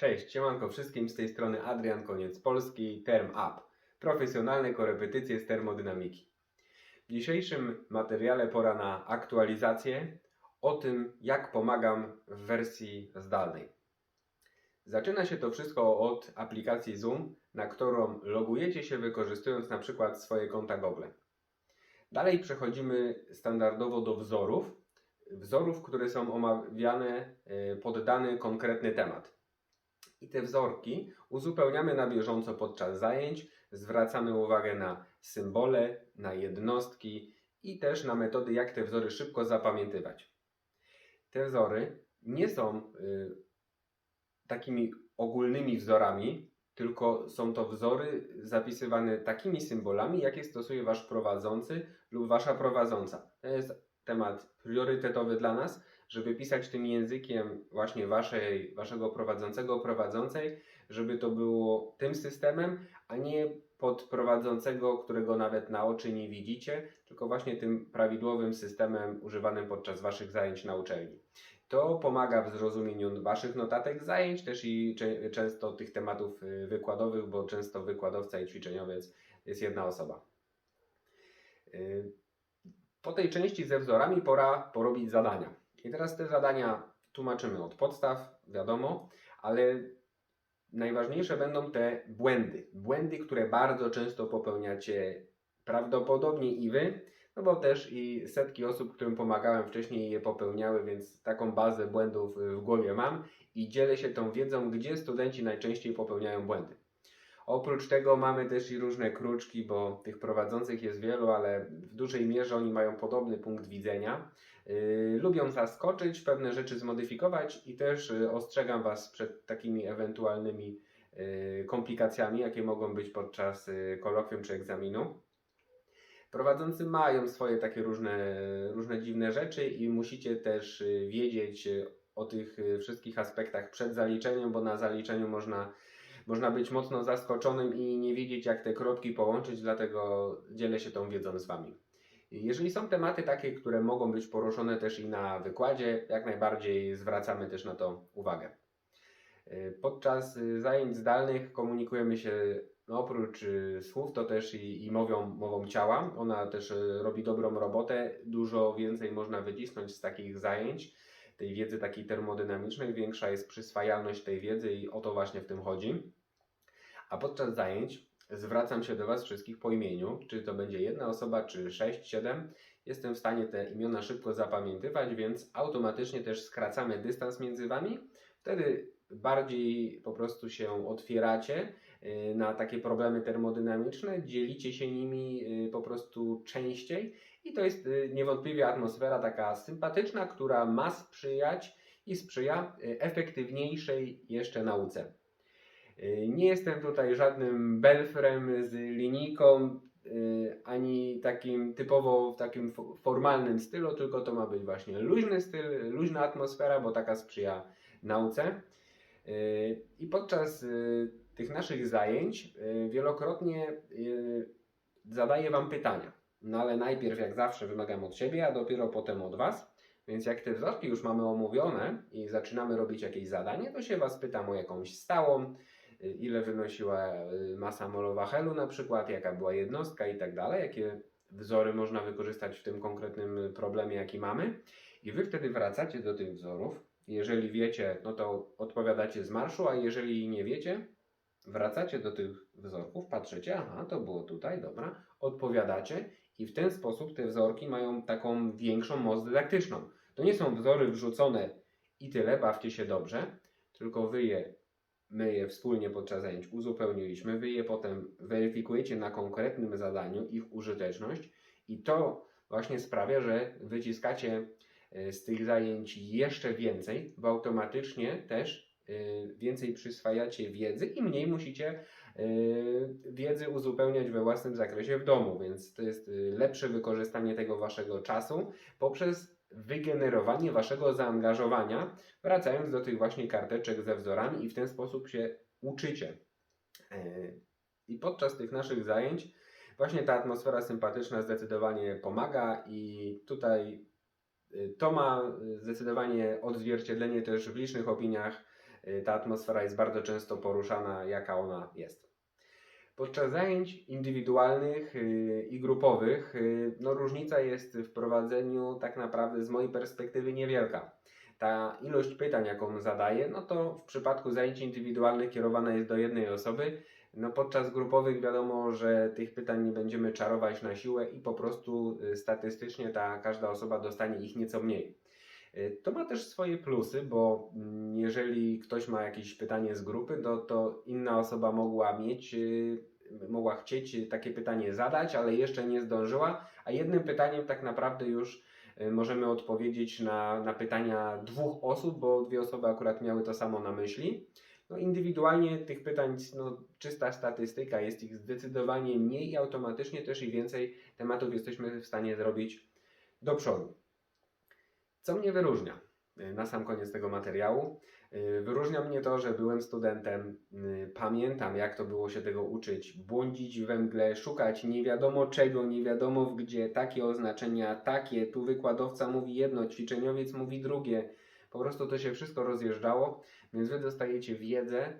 Cześć, siemanko wszystkim, z tej strony Adrian Koniec Polski, Term Up. Profesjonalne korepetycje z termodynamiki. W dzisiejszym materiale pora na aktualizację o tym, jak pomagam w wersji zdalnej. Zaczyna się to wszystko od aplikacji Zoom, na którą logujecie się wykorzystując na przykład swoje konta Google. Dalej przechodzimy standardowo do wzorów, wzorów, które są omawiane e, pod dany konkretny temat. I te wzorki uzupełniamy na bieżąco podczas zajęć, zwracamy uwagę na symbole, na jednostki i też na metody, jak te wzory szybko zapamiętywać. Te wzory nie są y, takimi ogólnymi wzorami, tylko są to wzory zapisywane takimi symbolami, jakie stosuje Wasz prowadzący lub Wasza prowadząca. To jest temat priorytetowy dla nas, żeby pisać tym językiem właśnie waszej, Waszego prowadzącego, prowadzącej, żeby to było tym systemem, a nie pod prowadzącego, którego nawet na oczy nie widzicie, tylko właśnie tym prawidłowym systemem używanym podczas Waszych zajęć na uczelni. To pomaga w zrozumieniu Waszych notatek zajęć, też i często tych tematów y, wykładowych, bo często wykładowca i ćwiczeniowiec jest jedna osoba. Po tej części ze wzorami pora porobić zadania. I teraz te zadania tłumaczymy od podstaw, wiadomo, ale najważniejsze będą te błędy. Błędy, które bardzo często popełniacie prawdopodobnie i Wy, no bo też i setki osób, którym pomagałem wcześniej je popełniały, więc taką bazę błędów w głowie mam i dzielę się tą wiedzą, gdzie studenci najczęściej popełniają błędy. Oprócz tego mamy też i różne kruczki, bo tych prowadzących jest wielu, ale w dużej mierze oni mają podobny punkt widzenia. Yy, lubią zaskoczyć, pewne rzeczy zmodyfikować i też yy, ostrzegam Was przed takimi ewentualnymi yy, komplikacjami, jakie mogą być podczas yy, kolokwium czy egzaminu. Prowadzący mają swoje takie różne, różne dziwne rzeczy i musicie też yy, wiedzieć yy, o tych wszystkich aspektach przed zaliczeniem, bo na zaliczeniu można można być mocno zaskoczonym i nie wiedzieć, jak te kropki połączyć, dlatego dzielę się tą wiedzą z Wami. Jeżeli są tematy takie, które mogą być poruszone też i na wykładzie, jak najbardziej zwracamy też na to uwagę. Y, Podczas y, zajęć zdalnych komunikujemy się no oprócz y, słów, to też i, i mowią, mową ciała. Ona też robi dobrą robotę. Dużo więcej można wycisnąć z takich zajęć, tej wiedzy takiej termodynamicznej. Większa jest przyswajalność tej wiedzy i o to właśnie w tym chodzi. A podczas zajęć zwracam się do Was wszystkich po imieniu, czy to będzie jedna osoba, czy 6, 7. Jestem w stanie te imiona szybko zapamiętywać, więc automatycznie też skracamy dystans między Wami. Wtedy bardziej po prostu się otwieracie y, na takie problemy termodynamiczne, dzielicie się nimi y, po prostu częściej i to jest y, niewątpliwie atmosfera taka sympatyczna, która ma sprzyjać i sprzyja efektywniejszej jeszcze nauce. Nie jestem tutaj żadnym belfrem z linijką, y, ani takim typowo w takim fo- formalnym stylu, tylko to ma być właśnie luźny styl, luźna atmosfera, bo taka sprzyja nauce. Y, I podczas y, tych naszych zajęć wielokrotnie zadaję Wam pytania. No ale najpierw, jak zawsze, wymagam od siebie, a dopiero potem od Was. Więc jak te wzorki już mamy omówione i zaczynamy robić jakieś zadanie, to się Was pytam o jakąś stałą, ile wynosiła y, masa molowa helu na przykład, jaka była jednostka i tak dalej, jakie wzory można wykorzystać w tym konkretnym problemie, jaki mamy. I Wy wtedy wracacie do tych wzorów. Jeżeli wiecie, no to odpowiadacie z marszu, a jeżeli nie wiecie, wracacie do tych wzorków, patrzycie, aha, to było tutaj, dobra, odpowiadacie i w ten sposób te wzorki mają taką większą moc dydaktyczną. To nie są wzory wrzucone i tyle, bawcie się dobrze, tylko wy je, my je wspólnie podczas zajęć uzupełniliśmy, wy je potem weryfikujecie na konkretnym zadaniu, ich użyteczność i to właśnie sprawia, że wyciskacie e, z tych zajęć jeszcze więcej, bo automatycznie też e, więcej przyswajacie wiedzy i mniej musicie e, wiedzy uzupełniać we własnym zakresie w domu, więc to jest lepsze wykorzystanie tego waszego czasu poprzez wygenerowanie waszego zaangażowania, wracając do tych właśnie karteczek ze wzorami i w ten sposób się uczycie. E, I podczas tych naszych zajęć właśnie ta atmosfera sympatyczna zdecydowanie pomaga i tutaj y, to ma y, zdecydowanie odzwierciedlenie też w licznych opiniach ta atmosfera jest bardzo często poruszana, jaka ona jest. Podczas zajęć indywidualnych y, i grupowych y, no, różnica jest w prowadzeniu tak naprawdę z mojej perspektywy niewielka. Ta ilość pytań, jaką zadaję, no to w przypadku zajęć indywidualnych kierowana jest do jednej osoby. No podczas grupowych wiadomo, że tych pytań nie będziemy czarować na siłę i po prostu y, statystycznie ta każda osoba dostanie ich nieco mniej. Y, To ma też swoje plusy, bo mm, jeżeli ktoś ma jakieś pytanie z grupy, to, to inna osoba mogła mieć, y, mogła chcieć takie pytanie zadać, ale jeszcze nie zdążyła, a jednym pytaniem tak naprawdę już y, możemy odpowiedzieć na, na pytania dwóch osób, bo dwie osoby akurat miały to samo na myśli. No indywidualnie tych pytań, no czysta statystyka, jest ich zdecydowanie mniej i automatycznie też i więcej tematów jesteśmy w stanie zrobić do przodu. Co mnie wyróżnia y, na sam koniec tego materiału? Y, Wyróżnia mnie to, że byłem studentem, y, pamiętam jak to było się tego uczyć, błądzić we mgle, szukać nie wiadomo czego, nie wiadomo w gdzie, takie oznaczenia, takie, tu wykładowca mówi jedno, ćwiczeniowiec mówi drugie. Po prostu to się wszystko rozjeżdżało, więc Wy dostajecie wiedzę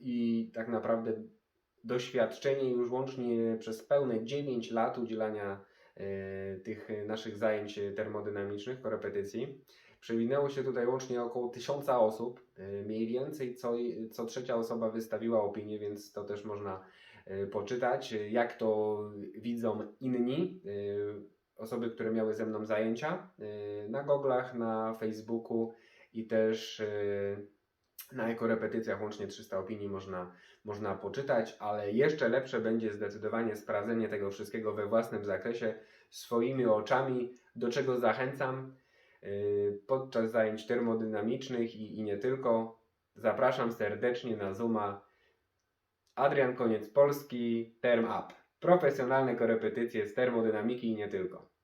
i tak naprawdę doświadczenie już łącznie przez pełne 9 lat udzielania tych naszych zajęć termodynamicznych, korepetycji. Przewinęło się tutaj łącznie około tysiąca osób, yy, mniej więcej co, co trzecia osoba wystawiła opinię, więc to też można yy, poczytać, jak to widzą inni, osoby, które miały ze mną zajęcia na goglach, na Facebooku i też na ekorepetycjach łącznie 300 opinii można, można poczytać, ale jeszcze lepsze będzie zdecydowanie sprawdzenie tego wszystkiego we własnym zakresie, swoimi oczami, do czego zachęcam yy, podczas zajęć termodynamicznych i, i nie tylko. Zapraszam serdecznie na Zooma. Adrian Koniec Polski, Term Up. Profesjonalne korepetycje z termodynamiki i nie tylko.